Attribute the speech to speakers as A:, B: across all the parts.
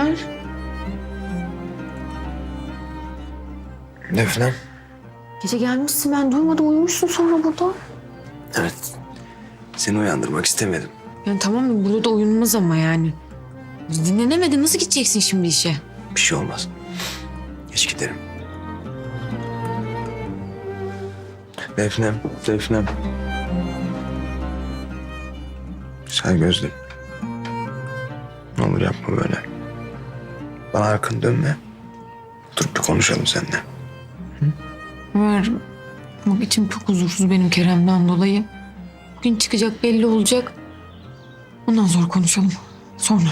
A: Ömer. Defnem.
B: Gece gelmişsin ben duymadım uyumuşsun sonra burada.
A: Evet. Seni uyandırmak istemedim.
B: Yani tamam da burada da uyunmaz ama yani. Dinlenemedin nasıl gideceksin şimdi işe?
A: Bir şey olmaz. Geç giderim. Defnem, Defnem. Güzel gözlüm. Ne olur yapma böyle. Bana arkanı dönme. Oturup bir konuşalım seninle.
B: Ömer bak içim çok huzursuz benim Kerem'den dolayı. Bugün çıkacak belli olacak. Ondan sonra konuşalım. Sonra.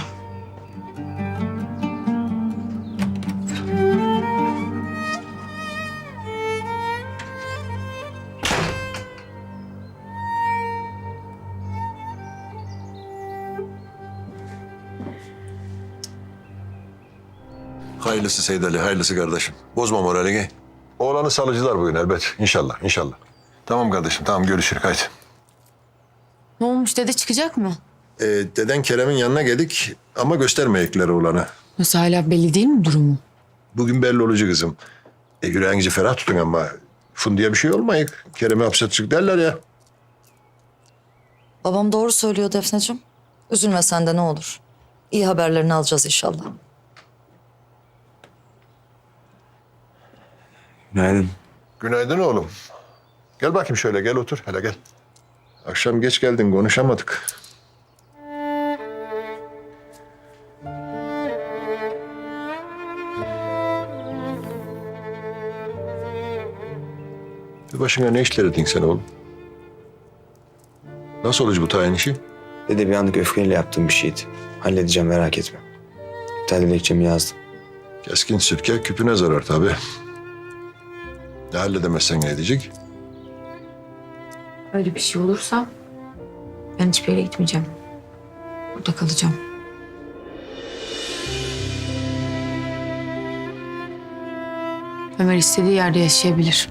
C: Hayırlısı Seyit Ali, hayırlısı kardeşim. Bozma moralini. Oğlanı salıcılar bugün elbet. İnşallah, inşallah. Tamam kardeşim, tamam görüşürük haydi.
B: Ne olmuş dede çıkacak mı?
C: Ee, deden Kerem'in yanına geldik ama göstermeyekler oğlanı.
B: Nasıl hala belli değil mi durumu?
C: Bugün belli olucu kızım. E, yüreğinizi ferah tutun ama fundiye bir şey olmayık. Kerem'i hapse çık derler ya.
D: Babam doğru söylüyor Defneciğim. Üzülme sen de ne olur. İyi haberlerini alacağız inşallah.
A: Günaydın.
C: Günaydın oğlum. Gel bakayım şöyle gel otur hele gel. Akşam geç geldin konuşamadık. Bir başına ne işler ettin sen oğlum? Nasıl olacak bu tayin işi?
A: Dede bir anlık öfkeyle yaptığım bir şeydi. Halledeceğim merak etme. İptal dilekçemi yazdım.
C: Keskin sirke küpüne zarar tabii. Ne halledemezsen ne edecek?
B: Öyle bir şey olursa ben hiçbir yere gitmeyeceğim. Burada kalacağım. Ömer istediği yerde yaşayabilir.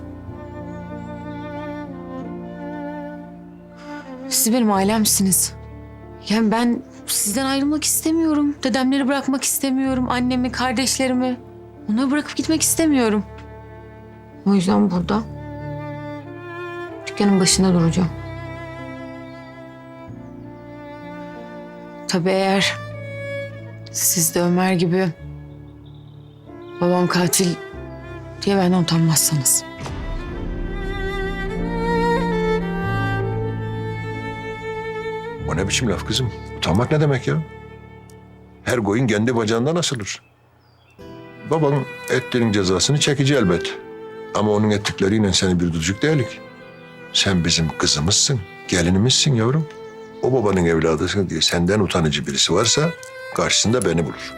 B: Siz benim ailemsiniz. Yani ben sizden ayrılmak istemiyorum. Dedemleri bırakmak istemiyorum. Annemi, kardeşlerimi. Onları bırakıp gitmek istemiyorum. O yüzden burada dükkanın başında duracağım. Tabii eğer siz de Ömer gibi babam katil diye benden utanmazsanız.
C: O ne biçim laf kızım? Utanmak ne demek ya? Her koyun kendi bacağından asılır. Baban etlerin cezasını çekici elbet. Ama onun ettikleriyle seni bir tutucuk değilik. Sen bizim kızımızsın, gelinimizsin yavrum. O babanın evladısın diye senden utanıcı birisi varsa karşısında beni bulur.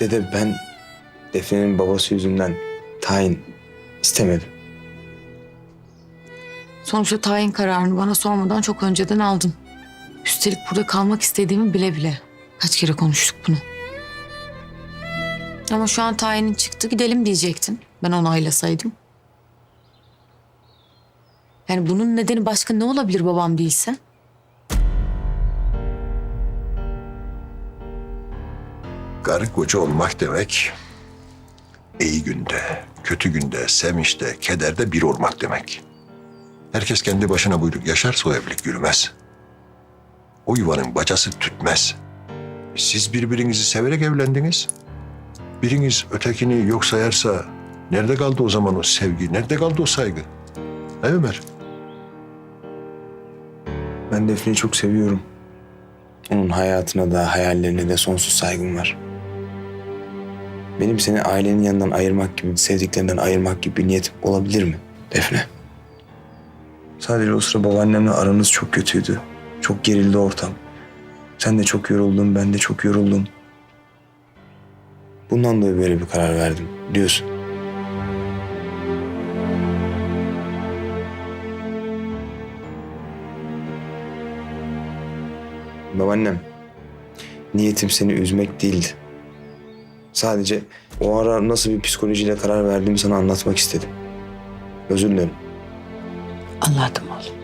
A: Dede ben Defne'nin babası yüzünden tayin istemedim.
B: Sonuçta tayin kararını bana sormadan çok önceden aldın. Üstelik burada kalmak istediğimi bile bile. Kaç kere konuştuk bunu. Ama şu an tayinin çıktı gidelim diyecektin. Ben onaylasaydım. Yani bunun nedeni başka ne olabilir babam değilse?
C: Karı koca olmak demek iyi günde, kötü günde, sevinçte, kederde bir olmak demek. Herkes kendi başına buyruk yaşarsa o evlilik yürümez. O yuvanın bacası tütmez. Siz birbirinizi severek evlendiniz. Biriniz ötekini yok sayarsa nerede kaldı o zaman o sevgi, nerede kaldı o saygı? He Ömer?
A: Ben Defne'yi çok seviyorum. Onun hayatına da hayallerine de sonsuz saygım var. Benim seni ailenin yanından ayırmak gibi, sevdiklerinden ayırmak gibi bir niyetim olabilir mi Defne? Sadece o sıra babaannemle aranız çok kötüydü. Çok gerildi ortam. Sen de çok yoruldun, ben de çok yoruldum. Bundan dolayı böyle bir karar verdim, biliyorsun. Babaannem, niyetim seni üzmek değildi. Sadece o ara nasıl bir psikolojiyle karar verdiğimi sana anlatmak istedim. Özür dilerim.
B: Anladım oğlum.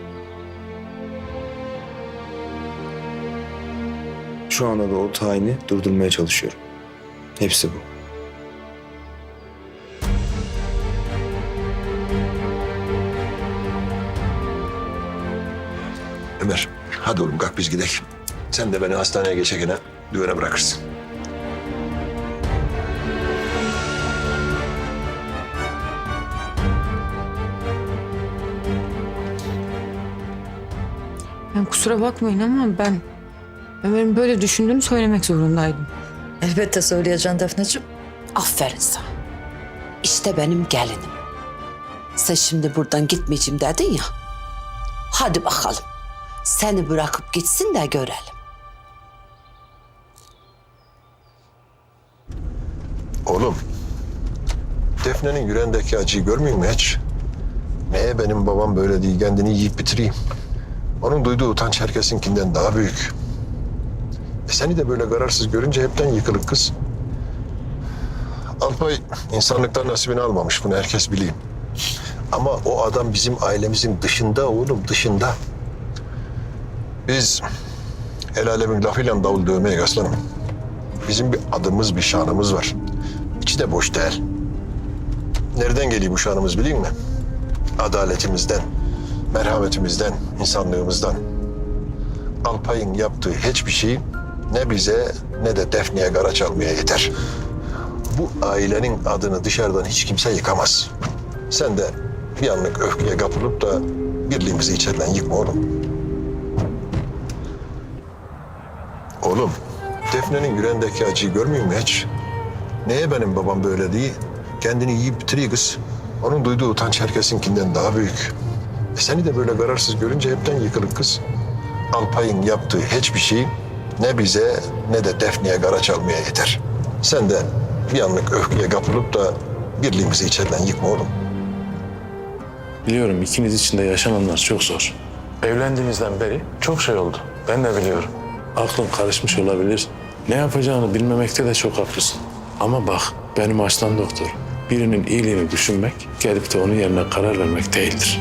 A: Şu anda da o tayini durdurmaya çalışıyorum. Hepsi bu.
C: Ömer, hadi oğlum kalk biz gidelim. Sen de beni hastaneye geçekene düğüne bırakırsın.
B: Yani kusura bakmayın ama ben Ömer'in böyle düşündüğünü söylemek zorundaydım.
D: Elbette söyleyeceksin Defneciğim.
E: Aferin sana. İşte benim gelinim. Sen şimdi buradan gitmeyeceğim dedin ya. Hadi bakalım. Seni bırakıp gitsin de görelim.
C: Oğlum Defne'nin yüreğindeki acıyı görmüyor musun hiç? Neye benim babam böyle değil kendini yiyip bitireyim. Onun duyduğu utanç herkesinkinden daha büyük. E seni de böyle kararsız görünce hepten yıkılık kız. Alpay insanlıktan nasibini almamış bunu herkes biliyor. Ama o adam bizim ailemizin dışında oğlum dışında. Biz el alemin lafıyla davul dövmeye aslanım. Bizim bir adımız bir şanımız var. İçi de boş değil. Nereden geliyor bu şanımız biliyor musun? Adaletimizden, merhametimizden, insanlığımızdan. Alpay'ın yaptığı hiçbir şey ne bize ne de Defne'ye kara çalmaya yeter. Bu ailenin adını dışarıdan hiç kimse yıkamaz. Sen de bir anlık öfkeye kapılıp da birliğimizi içeriden yıkma oğlum. Oğlum, Defne'nin yüreğindeki acıyı görmüyor musun hiç? Neye benim babam böyle değil? Kendini yiyip bitiriyor kız. Onun duyduğu utanç herkesinkinden daha büyük. E seni de böyle kararsız görünce hepten yıkılık kız. Alpay'ın yaptığı hiçbir şey ne bize ne de Defne'ye kara çalmaya yeter. Sen de bir anlık öfkeye kapılıp da birliğimizi içeriden yıkma oğlum.
F: Biliyorum ikiniz için de yaşananlar çok zor. Evlendiğinizden beri çok şey oldu. Ben de biliyorum. Aklın karışmış olabilir. Ne yapacağını bilmemekte de çok haklısın. Ama bak benim aslan doktor. Birinin iyiliğini düşünmek gelip de onun yerine karar vermek değildir.